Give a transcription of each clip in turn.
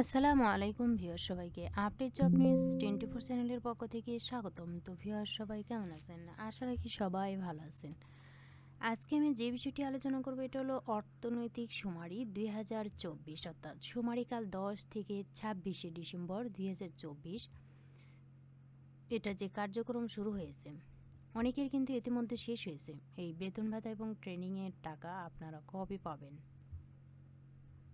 আসসালামু আলাইকুম ভিউয়ার সবাইকে। Update job news twenty four চ্যানেলের পক্ষ থেকে স্বাগতম। তো ভিউয়ার সবাই কেমন আছেন? আশা রাখি সবাই ভালো আছেন। আজকে আমি যে বিষয়টি আলোচনা করব, এটা হলো অর্থনৈতিক সুমারি দুই হাজার চব্বিশ, অর্থাৎ সুমারিকাল দশ থেকে ছাব্বিশে ডিসেম্বর দুই হাজার চব্বিশ। এটা যে কার্যক্রম শুরু হয়েছে, অনেকের কিন্তু ইতিমধ্যে শেষ হয়েছে। এই বেতন ভাতা এবং ট্রেনিংয়ের টাকা আপনারা কবে পাবেন?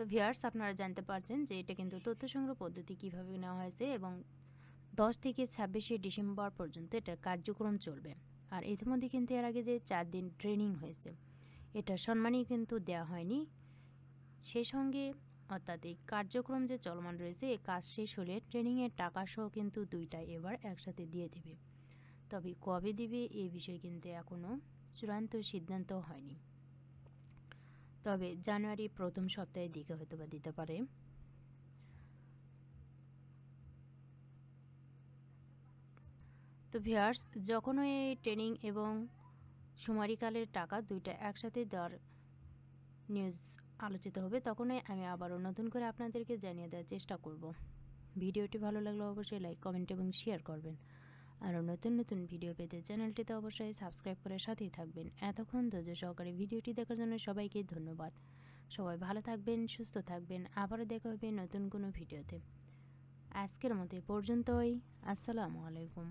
তো ভিউয়ার্স আপনারা জানতে পারছেন যে এটা কিন্তু তথ্য সংগ্রহ পদ্ধতি কীভাবে নেওয়া হয়েছে এবং দশ থেকে ছাব্বিশে ডিসেম্বর পর্যন্ত এটার কার্যক্রম চলবে। আর ইতিমধ্যে কিন্তু এর আগে যে চার দিন ট্রেনিং হয়েছে, এটা সম্মানই কিন্তু দেওয়া হয়নি। সেই সঙ্গে অর্থাৎ এই কার্যক্রম যে চলমান রয়েছে এই কাজ শেষ হলে ট্রেনিংয়ের টাকা সহ কিন্তু দুইটা এবার একসাথে দিয়ে দেবে। তবে কবে দিবে এই বিষয়ে কিন্তু এখনও চূড়ান্ত সিদ্ধান্ত হয়নি। তবে জানুয়ারি প্রথম সপ্তাহের দিকে হয়তো বা দিতে পারে। তো ভিয়ার্স যখন এই ট্রেনিং এবং সুমারিকালের টাকা দুইটা একসাথে দেওয়ার নিউজ আলোচিত হবে, তখনই আমি আবারও নতুন করে আপনাদেরকে জানিয়ে দেওয়ার চেষ্টা করব। ভিডিওটি ভালো লাগলে অবশ্যই লাইক, কমেন্ট এবং শেয়ার করবেন। আরও নতুন নতুন ভিডিও পেতে চ্যানেলটিতে অবশ্যই সাবস্ক্রাইব করে সাথেই থাকবেন। এতক্ষণ ধৈর্য সহকারে ভিডিওটি দেখার জন্য সবাইকে ধন্যবাদ। সবাই ভালো থাকবেন, সুস্থ থাকবেন। আবারও দেখা হবে নতুন কোনো ভিডিওতে। আজকের মতো পর্যন্তই। আসসালামু আলাইকুম।